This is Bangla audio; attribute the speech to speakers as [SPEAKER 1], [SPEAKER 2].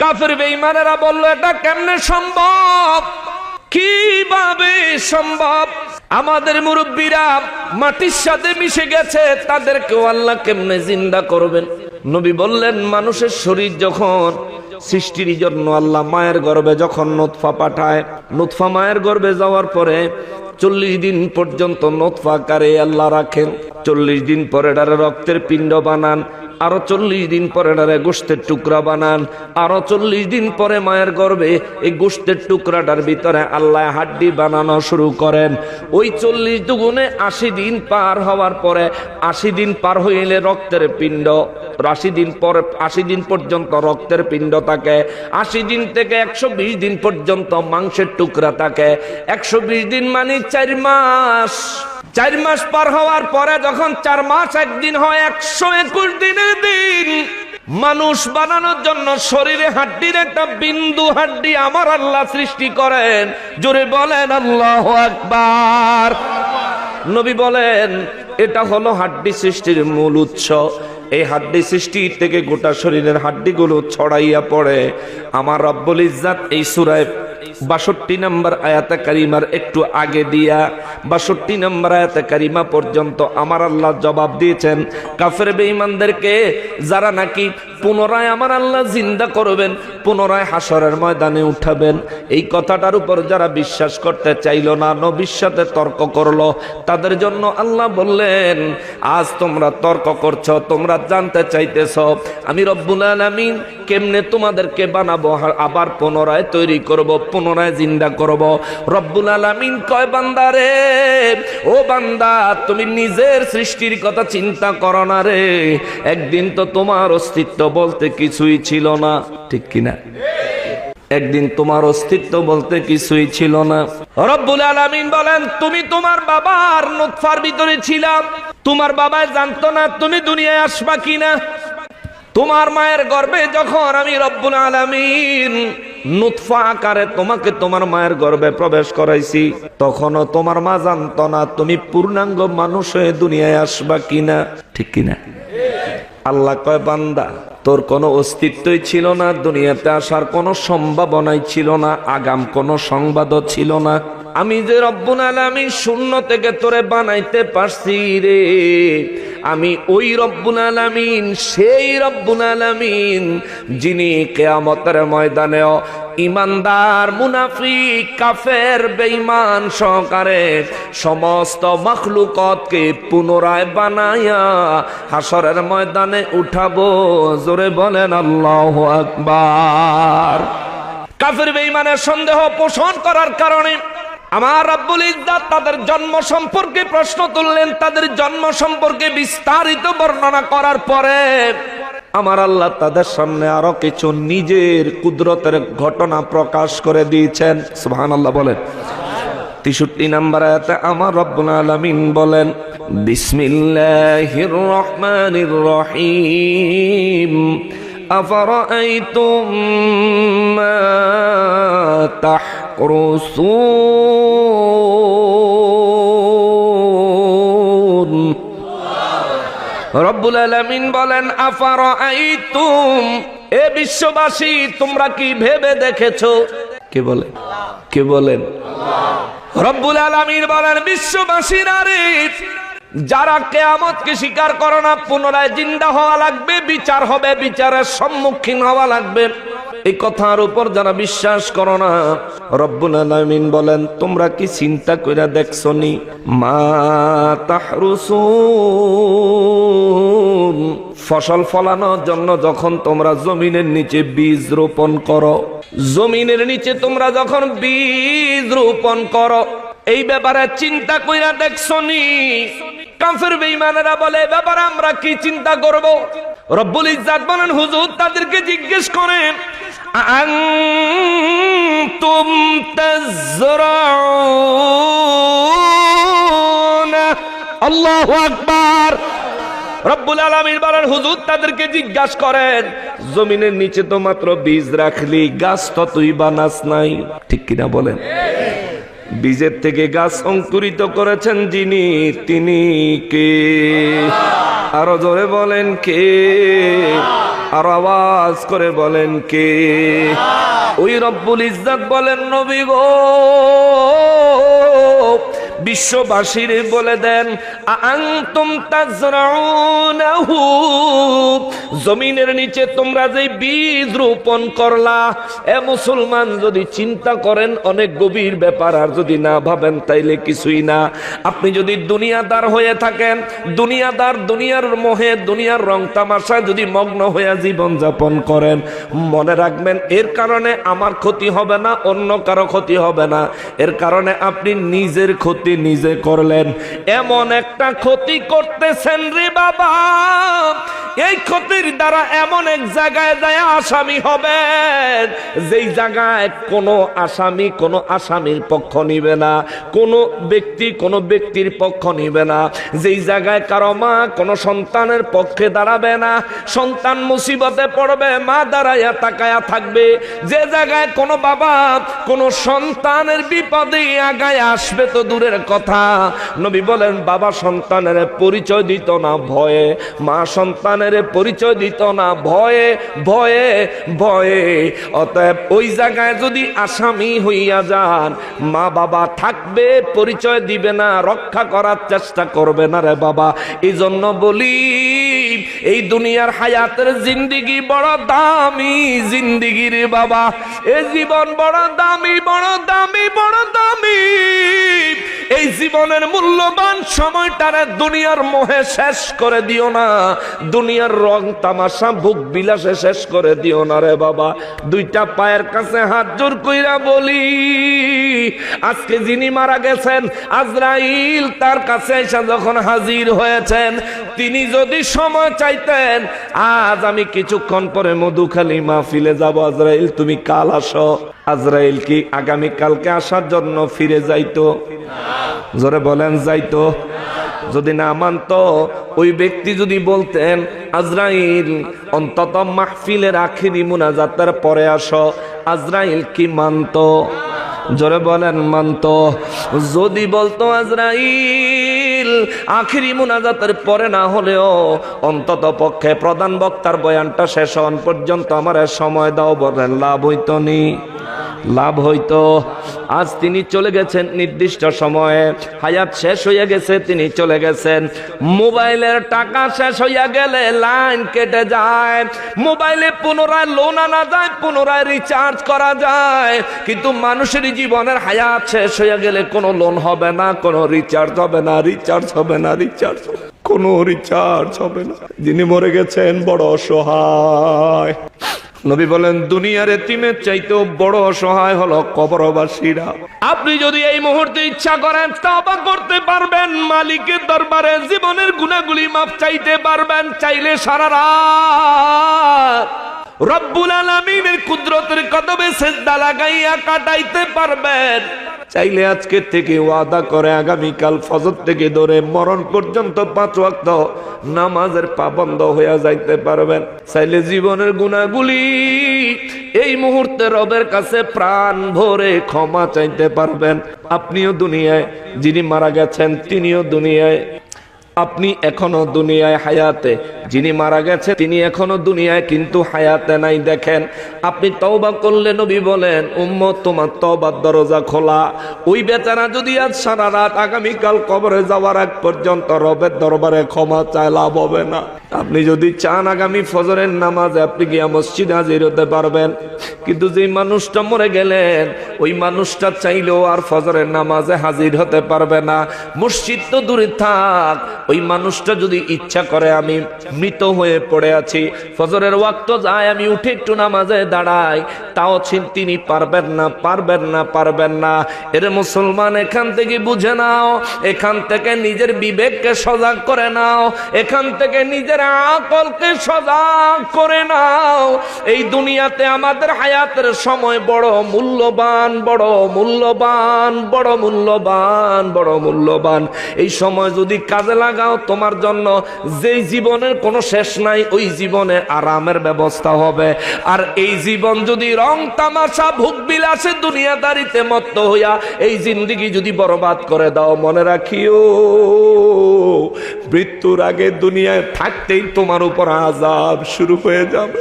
[SPEAKER 1] কাফের বেঈমানেরা বলল, এটা কেমনে সম্ভব? কীভাবে সম্ভব? আমাদের মুরব্বীরা মাটির সাথে মিশে গেছে, তাদেরকেও আল্লাহ কেমনে জিন্দা করবেন? নবী বললেন, মানুষের শরীর যখন সৃষ্টির জন্য আল্লাহ মায়ের গর্বে যখন নোৎফা পাঠায় নোৎফা মায়ের গর্ভে যাওয়ার পরে চল্লিশ দিন পর্যন্ত নোৎফা আকারে আল্লাহ রাখেন। চল্লিশ দিন পরে ডারে রক্তের পিণ্ড বানান, আরও চল্লিশ দিন পরে ডারে গোষ্ঠের টুকরা বানান, আরও চল্লিশ দিন পরে মায়ের গর্ভে এই গোষ্ঠের টুকরাটার ভিতরে আল্লাহ হাড্ডি বানানো শুরু করেন। ওই চল্লিশ দুগুণে আশি দিন পার হওয়ার পরে আশি দিন পার হইলে রক্তের পিণ্ড, আশি দিন পরে, আশি দিন পর্যন্ত রক্তের পিণ্ড থাকে, আশি দিন থেকে একশো বিশ দিন পর্যন্ত মাংসের টুকরা থাকে। একশো বিশ দিন মানে চার মাস। চার মাস পার হওয়ার পরে যখন চার মাস একদিন হয়, একশো একুশ দিনের দিন, মানুষ বানানোর জন্য শরীরে হাড্ডির একটা বিন্দু হাড্ডি আমার আল্লাহ সৃষ্টি করেন। জোরে বলেন, আল্লাহ আকবার। নবী বলেন, এটা হলো হাড্ডি সৃষ্টির মূল উৎস। এই হাড্ডি সৃষ্টি থেকে গোটা শরীরের হাড্ডিগুলো ছড়াইয়া পড়ে। আমার রব্বুল ইজ্জাত এই সুরায় বাষট্টি নম্বর আয়াতে কারিমার একটু আগে দিয়া, বাষট্টি নম্বর আয়াতে কারিমা পর্যন্ত আমার আল্লাহ জবাব দিয়েছেন, কাফের বেঈমানদেরকে যারা নাকি পুনরায় আমার আল্লাহ জিন্দা করবেন, পুনরায় হাসরের ময়দানে উঠাবেন। এই কথাটার উপর যারা বিশ্বাস করতে চাইল না, নবীর সাথে তর্ক করল, তাদের জন্য আল্লাহ বললেন, আজ তোমরা তর্ক করছ, তোমরা জানতে চাইতেছ, আমি রব্বুল আলামিন কেমনে তোমাদেরকে বানাবো, আবার পুনরায় তৈরি করব, পুনরায় জিন্দা করব? রব্বুল আলামিন কয়, বান্দা রে, ও বান্দা, তুমি নিজের সৃষ্টির কথা চিন্তা করো না রে, একদিন তো তোমার অস্তিত্ব বলতে কিছুই ছিল না। ঠিক কিনা? একদিন তোমার অস্তিত্ব বলতে কিছুই ছিল না। রব্বুল আলামিন বলেন, তুমি তোমার বাবার নুতফার ভিতরে ছিলাম তোমার বাবা জানতো না তুমি দুনিয়ায় আসবা কিনা। তোমার মায়ের গর্ভে যখন আমি রব্বুল আলামিন নুতফা আকারে তোমাকে তোমার মায়ের গর্ভে প্রবেশ করাইছি, তখনও তোমার মা জানতো না তুমি পূর্ণাঙ্গ মানুষ হয়ে দুনিয়ায় আসবা কিনা। ঠিক কিনা? আল্লাহ কয়, বান্দা তোর কোনো অস্তিত্বই ছিল না, দুনিয়াতে আসার কোনো সম্ভাবনাই ছিল না, আগাম কোনো সংবাদও ছিল না। আমি যে রব্বুল আলামিন শূন্য থেকে তোরে বানাইতে পারছি রে আমি ওই রব্বুল আলামিন, সেই রব্বুল আলামিন, যিনি কেয়ামতের ময়দানেও ইমানদার মুনাফিক, কাফের, বেঈমান সহকারে সমস্ত মখলুকতকে পুনরায় বানায়া হাসরের ময়দানে উঠাবো। জোরে বলেন, আল্লাহ আকবার। কাফের, বেঈমানের সন্দেহ পোষণ করার কারণে আমার আব্বুল ইজাদ তাদের জন্ম সম্পর্কে প্রশ্ন তুললেন, তাদের জন্ম সম্পর্কে বিস্তারিত বর্ণনা করার পরে আমার আল্লাহ তাদের সামনে আরও কিছু নিজের কুদরতের ঘটনা প্রকাশ করে দিয়েছেন। সুহান আল্লাহ বলেন। তেষট্টি নাম্বার আয়াতে আমার রব্বুল আলমিন বলেন, বিসমিল্লাহির রহমানির রহিম। আফারাইতুম মা তাহ تحرسون রব্বুল আলামিন বলেন আফার আইতুম এ বিশ্ববাসী তোমরা কি ভেবে দেখেছো কে বলে কে বলেন রব্বুল আলামিন বলেন বিশ্ববাসীরা রে যারা কেয়ামতকে স্বীকার করো না, পুনরায় জিন্দা হওয়া লাগবে, বিচার হবে, বিচারের সম্মুখীন হওয়া লাগবে। এই কথার উপর যারা বিশ্বাস করো না, রব্বুল আলামিন বলেন, তোমরা কি চিন্তা কইরা দেখছ নি মা তাহরুসুন। ফসল ফলানোর জন্য যখন তোমরা জমিনের নিচে বীজ রোপণ করো, জমিনের নিচে তোমরা যখন বীজ রোপণ করো, এই ব্যাপারে চিন্তা কইরা দেখছ নি কাফের বেঈমানেরা বলে "এ ব্যাপারে, আমরা কি চিন্তা করব? রব্বুল ইজ্জাত বলেন, হুজুর, তাদেরকে জিজ্ঞেস করেন, আনতুম তাজরাউন? আল্লাহু আকবার। রব্বুল আলামিন বলেন, হুজুর, তাদেরকে জিজ্ঞাসা করেন, জমিনের নিচে তো মাত্র বীজ রাখলি, গাছ তো তুই বানাস নাই। ঠিক কিনা বলেন? বীজের থেকে গাছ অঙ্কুরিত করেছেন যিনি, তিনি কে? আরও জোরে বলেন কে? আর আওয়াজ করে বলেন কে? ওই রব্বুল ইজ্জাত বলেন নবী গো। বিশ্ববাসীর বলে দেন আংতুম তাজরাউনাহু। জমিনের নিচে তোমরা যে বীজ রোপণ করলা, এ মুসলমান যদি চিন্তা করেন, অনেক গভীর ব্যাপার, আর যদি না ভাবেন, তাইলে কিছুই না। আপনি যদি দুনিয়াদার হয়ে থাকেন, দুনিয়াদার দুনিয়ার মোহে, দুনিয়ার রং তামাশায় যদি মগ্ন হয়ে জীবন যাপন করেন, মনে রাখবেন, এর কারণে আমার ক্ষতি হবে না, অন্য কারও ক্ষতি হবে না। এর কারণে আপনি নিজের ক্ষতি নিজে করলেন, এমন একটা ক্ষতি করতেছেন রে বাবা। এই ক্ষতির দ্বারা এমন এক জায়গায় যায় আসামি হবেন। যেই জায়গায় কোনো আসামি, কোনো আসামির পক্ষ নিবে না, কোনো ব্যক্তি কোনো ব্যক্তির পক্ষ নিবে না। যেই জায়গায় কারও মা কোনো সন্তানের পক্ষে দাঁড়াবে না, সন্তান মুসিবতে পড়বে, মা দাঁড়াইয়া তাকায়া থাকবে। যে জায়গায় কোনো বাবা কোনো সন্তানের বিপদে আগায় আসবে তো দূরের কথা। নবী বলেন, বাবা সন্তানের পরিচয় দিত না, ভয়ে। মা সন্তানের পরিচয় দিত না, ভয়ে ভয়ে ভয়ে। অতএব ওই জায়গায় যদি আসামি হইয়া যান, মা বাবা থাকবে, পরিচয় দিবে না, রক্ষা করার চেষ্টা করবে না রে বাবা। এই জন্য বলি, এই দুনিয়ার হায়াতের জিন্দিগি বড় দামি জিন্দিগি রে বাবা। এ জীবন বড় দামি বড় দামি। জীবনের মূল্যবান সময় সময়টারে দুনিয়ার মোহে শেষ করে দিও না। দুনিয়ার রং তামাশা ভোগ বিলাসে শেষ করে দিও না রে বাবা। দুইটা পায়ের কাছে হাত জোর কইরা বলি, আজকে যিনি মারা গেছেন, আজরাইল তার কাছে এসে যখন হাজির হয়েছেন, তিনি যদি সময় চাইতেন, আজ আমি কিছুক্ষণ পরে মধুখালী মাহফিলে যাব। আজরাইল, তুমি কাল আসো। আজরাইল কি আগামী কালকে আসার জন্য ফিরে যাইতো? জোরে বলেন, যাইতো। যদি না মানতো, ওই ব্যক্তি যদি বলতেন, আজরাইল, অন্তত মাহফিলের আখিরি মুনাজাতের পরে আসো। আজরাইল কি মানতো? জোরে বলেন, মানতো। যদি বলতো, আজরাইল, আখিরি মুনাজাতের পরে না হলেও অন্তত পক্ষে প্রধান বক্তার বয়ানটা শেষ হন পর্যন্ত আমার সময় দাও, বলেন, লাভ হইতো নি। লাভ হইতো। আজ তিনি চলে গেছেন নির্দিষ্ট সময়ে। হায়াত শেষ হয়ে গেছে, তিনি চলে গেছেন। মোবাইলের টাকা শেষ হইয়া গেলে লাইন কেটে যায়। মোবাইলে পুনরায় লোন আনা যায়, পুনরায় রিচার্জ করা যায়। কিন্তু মানুষের জীবনের হায়াত শেষ হয়ে গেলে কোনো লোন হবে না, কোনো রিচার্জ হবে না রিচার্জ হবে না রিচার্জ কোনো রিচার্জ হবে না। যিনি মরে গেছেন বড় অসহায়। নবী বলেন, দুনিয়ার এতিমের চাইতেও বড় অসহায় হলো কবরবাসীরা। আপনি যদি এই মুহূর্তে ইচ্ছা করেন তাবা করতে পারবেন, মালিকের দরবারে জীবনের গুণাগুলি মাপ চাইতে পারবেন, চাইলে সারা রাত রব্বুল আলামিনের কুদরতের কদমে সেজদা লাগাইয়া কাটাইতে পারবেন। চাইলে আজকে থেকে ওয়াদা করে আগামীকাল ফজর থেকে ধরে মরণ পর্যন্ত পাঁচ ওয়াক্ত নামাজের পাবন্ধ হয়ে যাইতে পারবেন। চাইলে জীবনের গুণাগুলি এই মুহূর্তে রবের কাছে প্রাণ ভরে ক্ষমা চাইতে পারবেন। আপনিও দুনিয়ায় যিনি মারা গেছেন, তিনিও দুনিয়ায় আপনি এখনও দুনিয়ায় হায়াতে, যিনি মারা গেছে তিনি এখনও দুনিয়ায় কিন্তু হায়াতে নাই, দেখেন। আপনি তওবা করলে নবী বলেন, উম্মত, তোমার তওবার দরজা খোলা। ওই বেচারা যদি আজ সারা রাত আগামীকাল কবরে যাওয়ার আগ পর্যন্ত রবের দরবারে ক্ষমা চায়, লাভ হবে না। আপনি যদি চান আগামী ফজরের নামাজে, আপনি গিয়া মসজিদে হাজির হতে পারবেন। কিন্তু যে মানুষটা মরে গেলেন, ওই মানুষটা চাইলেও আর ফজরের নামাজে হাজির হতে পারবে না। মসজিদ তো দূরে থাক ওই মানুষটা যদি ইচ্ছা করে, আমি মৃত হয়ে পড়ে আছি। ফজরের ওয়াক্ত যায়, আমি উঠে একটু নামাজে দাঁড়াই। তাও তিনি পারবেন না পারবেন না পারবেন না। এর মুসলমান, এখান থেকে বুঝে নাও। এখান থেকে নিজের বিবেককে সজাগ করে নাও। এখান থেকে নিজের আকলকে সজাগ করে নাও। এই দুনিয়াতে আমাদের হায়াতের সময় বড় মূল্যবান বড় মূল্যবান বড় মূল্যবান বড় মূল্যবান। এই সময় যদি কাজে লাগাও, তোমার জন্য যেই জীবনের কোনো শেষ নাই, ওই জীবনে আরামের ব্যবস্থা হবে। আর এই জীবন যদি রং তামাশা ভোগ বিলাসে দুনিয়াদারিতে মত্ত হইয়া এই জিন্দিগি যদি বরবাদ করে দাও, মনে রাখিও, মৃত্যুর আগে দুনিয়ায় থাকতেই তোমার উপর আজাব শুরু হয়ে যাবে।